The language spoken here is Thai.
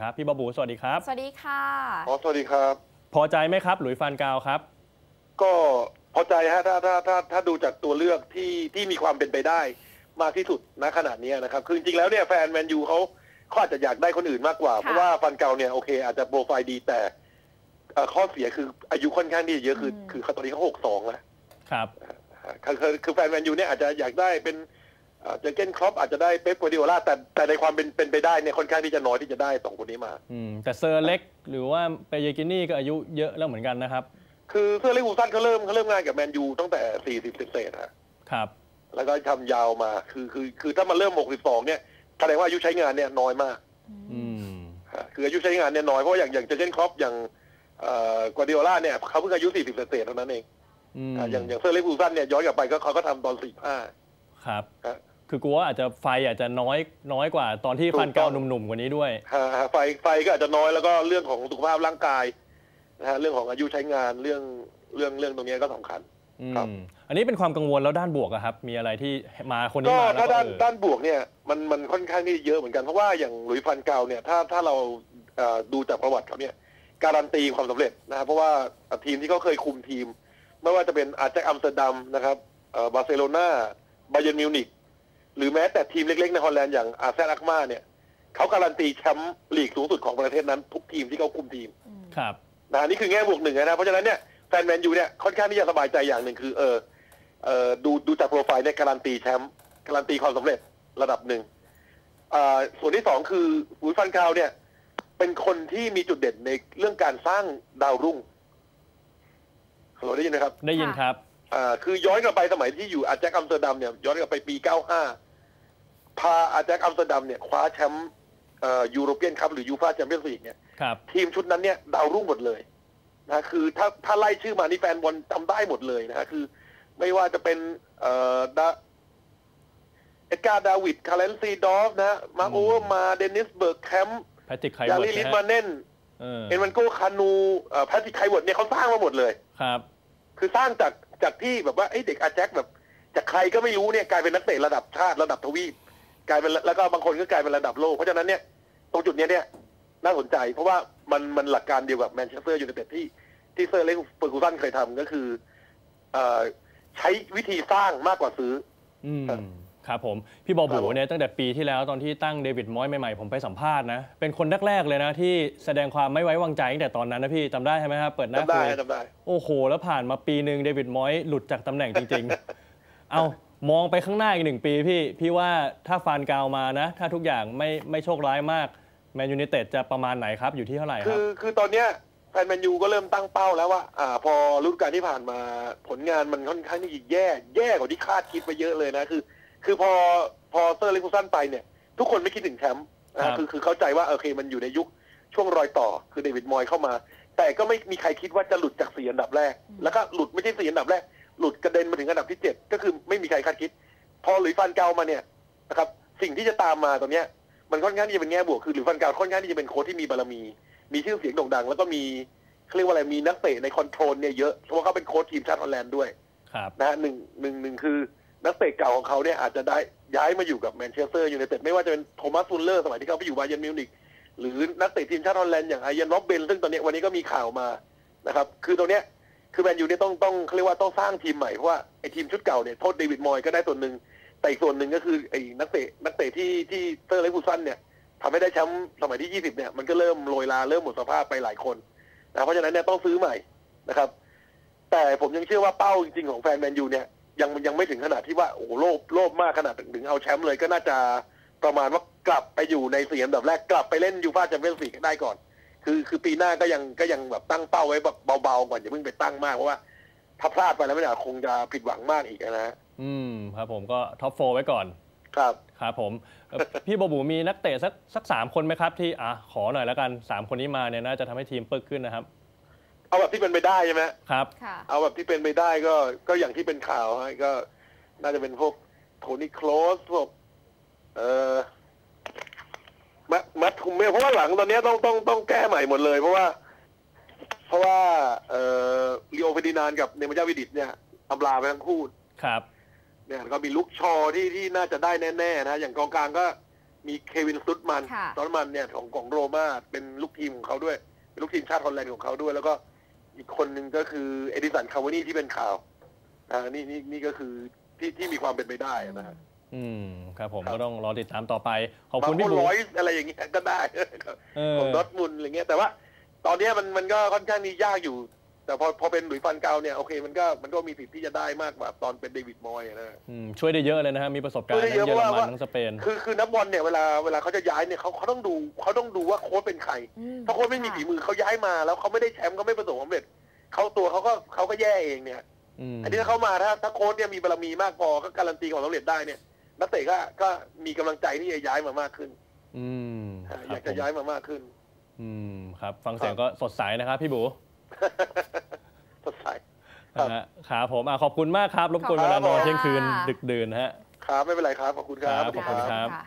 ครับพี่บาบูสวัสดีครับ สวัสดีค่ะอ๋อสวัสดีครับ พอใจไหมครับ หลุยส์ฟานกาวครับ ก็พอใจฮะถ้าถ้าถ้าถ้าดูจากตัวเลือกที่ที่มีความเป็นไปได้มากที่สุดณขนาดนี้นะครับ คือจริงๆแล้วเนี่ยแฟนแมนยูเขาเขาอาจจะอยากได้คนอื่นมากกว่าค่ะเพราะว่าฟันเก่าเนี่ยโอเค อาจจะโปรไฟล์ดีแต่เอ่อข้อเสียคืออายุค่อนข้างที่จะเยอะคือ คือเขาตอนนี้เขาหกสองแล้วครับคือคือคือแฟนแมนยูเนี่ยอาจจะอยากได้เป็น เอ่อเจอร์เกนครอปอาจจะได้เป๊ปโกวาร์ดิโอลาแต่แต่ในความเป็นเป็นไปได้เนี่ยค่อนข้างที่จะน้อยที่จะได้สองคนนี้มาอืมแต่เซอร์เล็กหรือว่าเปเยกินี่ก็อายุเยอะแล้วเหมือนกันนะครับ คือเซอร์เล็กวูซันเขาเริ่มเขาเริ่มงานกับแมนยูตั้งแต่สี่สิบเศษๆฮะครับ แล้วก็ทำยาวมาคือคือคือถ้ามันเริ่ม62เนี่ยแสดงว่าอายุใช้งานเนี่ยน้อยมากอืมฮะคืออายุใช้งานเนี่ยน้อยเพราะว่าอย่างอย่างเจอร์เกนครอปอย่างเอ่อกวาร์ดิโอลาเนี่ยเขาเพิ่งอายุ40เศษๆเท่านั้นเองอืมอ่าอย่างอย่างเซอร์เล็กวูซันเนี่ยย้อนกลับไปก็เขาก็ทำตอน45ครับฮะ คือกลัวว่าอาจจะไฟอาจจะน้อยน้อยกว่าตอนที่ถูกฟานกาวต้องหนุ่มๆกว่านี้ด้วยฮะฮะไฟไฟก็อาจจะน้อยแล้วก็เรื่องของสุขภาพร่างกายนะฮะเรื่องของอายุใช้งานเรื่องเรื่องเรื่องตรงเนี้ยก็สำคัญอืครับมอันนี้เป็นความกังวลแล้วด้านบวกอะครับ มีอะไรที่มาคนนี้ก็มาแล้วถ้าก็ด้านเออด้านบวกเนี่ยมันมันค่อนข้างที่เยอะเหมือนกันเพราะว่าอย่างหลุยส์ฟันเกาเนี่ยถ้าถ้าเราเอ่อดูจากประวัติเขาเนี่ยการันตีความสำเร็จนะครับเพราะว่าทีมที่เขาเคยคุมทีม ไม่ว่าจะเป็นอาร์แจ็คอัมสเตอร์ดัมนะครับเอ่อบาร์เซโลนาบาเยร์นมิวนิก หรือแม้แต่ทีมเล็กๆในฮอลแลนด์อย่างอาร์เซนอักมาเนี่ยเขาการันตีแชมป์ลีกสูงสุดของประเทศนั้น ทุกทีมที่เขาคุมทีมครับนะนี่คือแง่บวกหนึ่งนะเพราะฉะนั้นเนี่ยแฟนแมนยูเนี่ยค่อนข้างที่จะสบายใจอย่างหนึ่งคือ เออเออดูดูจากโปรไฟล์เนี่ยการันตีแชมป์การันตีความสำเร็จระดับหนึ่งอ่าส่วนที่สองคือหุยฟันคาวเนี่ย เป็นคนที่มีจุดเด่นในเรื่องการสร้างดาวรุ่งฮัลโหลได้ยินไหมครับ ได้ยินครับอ่าคือย้อนกลับไปสมัยที่อยู่อาร์แจ็คอัมสเตอร์ดัมเนี่ยย้อนกลับไปปี 95 พาอาร์แจ็คอัมสเตอร์ดัมเนี่ยคว้าแชมป์เอ่อยูโรเปียนคัพหรือยูฟาแชมเปี้ยนส์ลีกเนี่ยครับทีมชุดนั้นเนี่ยดาวรุ่งหมดเลยนะคือถ้าถ้าไล่ชื่อมานี่แฟนบอลจำได้หมดเลยนะฮะคือ ไม่ว่าจะเป็นเอ่อดาเอ็ดการ์ดาวิดคาร์เลนซีดอฟนะฮะมาโอเวอร์มาเดนิสเบิร์กแคมป์แพทริกไคยาเวิร์ลีดลิสนะมาฮะเน่นเออเอ็นวันโกคานูเอ่อแพทริกไคเวิร์ดเนี่ยเขาสร้างมาหมดเลยครับ คือสร้างจากจากที่แบบว่าไอ้ยเด็กอาแจ็คแบบ จากใครก็ไม่รู้เนี่ยกลายเป็นนักเตะระดับชาติระดับทวีป กลายเป็นแล้วก็บางคนก็กลายเป็นระดับโลก เพราะฉะนั้นเนี่ยตรงจุดเนี้ยเนี่ยน่าสนใจเพราะว่ามันมันหลักการเดียวกับแมนเชสเตอร์ยูไนเต็ดที่ที่เซอร์เล็กเฟอร์กูสันเคยทำก็คือเอ่อใช้วิธีสร้างมากกว่าซื้อ อืมครับครับผม พี่บอครับูบผมเนี่ยตั้งแต่ปีที่แล้วตอนที่ตั้งเดวิดมอยส์ใหม่ๆ ผมไปสัมภาษณ์นะ เป็นคนแรกๆเลยนะ ที่แสดงความไม่ไว้วางใจตั้งแต่ตอนนั้นนะพี่จำได้ใช่ไหมครับเปิดหน้าจำได้คุยจำได้ โอ้โห แล้วผ่านมาปีหนึ่งเดวิดมอยส์หลุดจากตำแหน่งจริง ๆ เอา มองไปข้างหน้าอีกหนึ่งปีพี่ พี่ว่าถ้าฟานกาวมานะ ถ้าทุกอย่างไม่ไม่โชคร้ายมากแมนยู i นเต็ดจะประมาณไหนครับ อยู่ที่เท่าไหร่คคืรับอคือตอนเนี้ยแฟนแมนยูก็เริ่มตั้งเป้าแล้วว่า อ่า พอฤดูกาลที่ผ่านมาผลงานมันค่อนข้างที่จะแย่ แย่กว่าที่คาดคิดไปเยอะเลยนะ คือ คือพอพอเซอร์เล็กกูสันไปเนี่ย ทุกคนไม่คิดถึงแชมป์นะครัฮะบคือคือเข้าใจว่าโอเคมันอยู่ในยุคช่วงรอยต่อ คือเดวิดมอยเข้ามา แต่ก็ไม่มีใครคิดว่าจะหลุดจากสี่อันดับแรก แล้วก็หลุดไม่ใช่สี่อันดับแรก หลุดกระเด็นมาถึงอันดับที่เจ็ดก็คือไม่มีใครคาดคิด พอหลุยส์ฟันเกามาเนี่ยนะครับสิ่งที่จะตามมาตรงเนี้ยมันค่อนข้างที่จะเป็นแง่บวกคือหลุยส์ฟันเกาค่อนข้างที่จะเป็นโค้ชที่มีบารมี มีชื่อเสียงโด่งดัง แล้วก็มีเขาเรียกว่าอะไรมีนักเตะในคอนโทรลเนี่ยเยอะเพราะว่าเขาเป็นโค้ชทีมชาติฮอลแลนด์ด้วยครับนะฮะหนึ่งหนึ่งหนึ่งคือนักเตะเก่าของเขาเนี่ยอาจจะได้ย้ายมาอยู่กับแมนเชสเตอร์ยูไนเต็ดไม่ว่าจะเป็นโทมัสซุลเลอร์สมัยที่เขาไปอยู่บาเยิร์นมิวนิกหรือนักเตะทีมชาติฮอลแลนด์อย่างไอเยนร็อบเบนซึ่งตอนเนี้ยวันนี้ก็มีข่าวมานะครับ คือตรงเนี้ย คือแมนยูเนี่ยต้องต้องเขาเรียกว่าต้องสร้างทีมใหม่เพราะว่าไอทีมชุดเก่าเนี่ยโทษเดวิดมอยก็ได้ส่วนหนึ่งแต่อีกส่วนหนึ่งก็คือไอ้นักเตะนักเตะที่ที่เซอร์เล็กฟูซันเนี่ยทำให้ได้แชมป์สมัยที่ 20 เนี่ยมันก็เริ่มโรยลาเริ่มหมดสภาพไปหลายคนนะเพราะฉะนั้นเนี่ยต้องซื้อใหม่นะครับ แต่ผมยังเชื่อว่าเป้าจริงๆของแฟนแมนยูเนี่ยยังยังไม่ถึงขนาดที่ว่าโอ้โหโลภโลภมากขนาดถึงเอาแชมป์เลยก็น่าจะประมาณว่ากลับไปอยู่ในสี่อันดับแรกกลับไปเล่นยูฟ่าแชมเปี้ยนส์ลีกได้ก่อน คือคือปีหน้าก็ยังก็ยังแบบตั้งเป้าไว้แบบเบาๆก่อนอย่าเพิ่งไปตั้งมากเพราะว่าถ้าพลาดไปแล้วไม่ได้คงจะผิดหวังมากอีกนะฮะอืมครับผมก็ท็อปโฟไว้ก่อนครับครับผมเอ่อพี่บอบูมีนักเตะสักสักสามคนไหมครับ ที่อะขอหน่อยแล้วกันสามคนนี้มาเนี่ยน่าจะทำให้ทีมปึกขึ้นนะครับ เอาแบบที่เป็นไปได้ใช่ไหมครับค่ะเอาแบบที่เป็นไปได้ก็ก็อย่างที่เป็นข่าวฮะก็น่าจะเป็นพวกโทนี่โคลสพวกเอ่อแมตแมตคุมเมลเพราะว่าหลังตอนนี้ต้องต้องต้องแก้ใหม่หมดเลย เพราะว่า เพราะว่าเอ่อลีโอเฟดินานกับเนมายาวิดิตเนี่ยอำลาไปทั้งคู่ครับ เนี่ยแล้วก็มีลุกชอที่ที่น่าจะได้แน่ๆนะอย่างกองกลางก็มีเควินซุตมันค่ะซอตมันเนี่ยของของโรม่าเป็นลูกทีมของเขาด้วยเป็นลูกทีมชาติฮอลแลนด์ของเขาด้วย แล้วก็อีกคนหนึ่งก็คือเอดิสันคาวานี่ที่เป็นข่าวอ่านี่นี่นี่ก็คือที่ที่มีความเป็นไปได้นะฮะ อืมครับผมครับก็ต้องรอติดตามต่อไปขอบบาคุงณคพี่นบูร้อยอะไรอย่างเงี้ยก็ได้เออของดอร์ทมุนด์อะไรเงี้ยแต่ว่า ตอนเนี้ยมันมันก็ค่อนข้างนี่ยากอยู่ แต่พอพอเป็นหลุยส์ฟันเกาเนี่ยโอเคมันก็มันก็มีสิทธิ์ที่จะได้มากกว่าตอนเป็นเดวิดมอยส์นะอืมช่วยได้เยอะเลยนะฮะมีประสบการณ์ช่วยได้ทั้งเยเยอะอรเพราะมันว่าทั้งสเปนคือคือนักบอลเนี่ยเวลาเวลาเขาจะย้ายเนี่ยเขาเขาต้องดูเขาต้องดูว่าโค้ชเป็นใครอืมถ้าโค้ชไม่มีฝีมือเขาย้ายมาแล้วเขาไม่ได้แชมป์เขาไม่ประสบความสำเร็จเขาตัวเขาก็เขาก็แย่เองเนี่ยอืมอันนี้ถ้าเขามาถ้าถ้าโค้ชเนี่ยมีบารมีมากพอก็การันตีความสำเร็จได้เนี่ย นักเตะก็ก็มีกำลังใจที่จะย้ายมามากขึ้น อืมคอรัยาบกจะผมย้ายมามากขึ้น อืมครับ ฟังเสียงครับก็สดใสนะครับพี่บูสดใสครับนะฮะครับผมอะขอบคุณมากครับรบกวนครัเวบลานอนผมเที่ยงคืนดึกดื่นนะฮะ ครับไม่เป็นไรครับ ขอบคุณครับครับขอบคุณครับค่ะ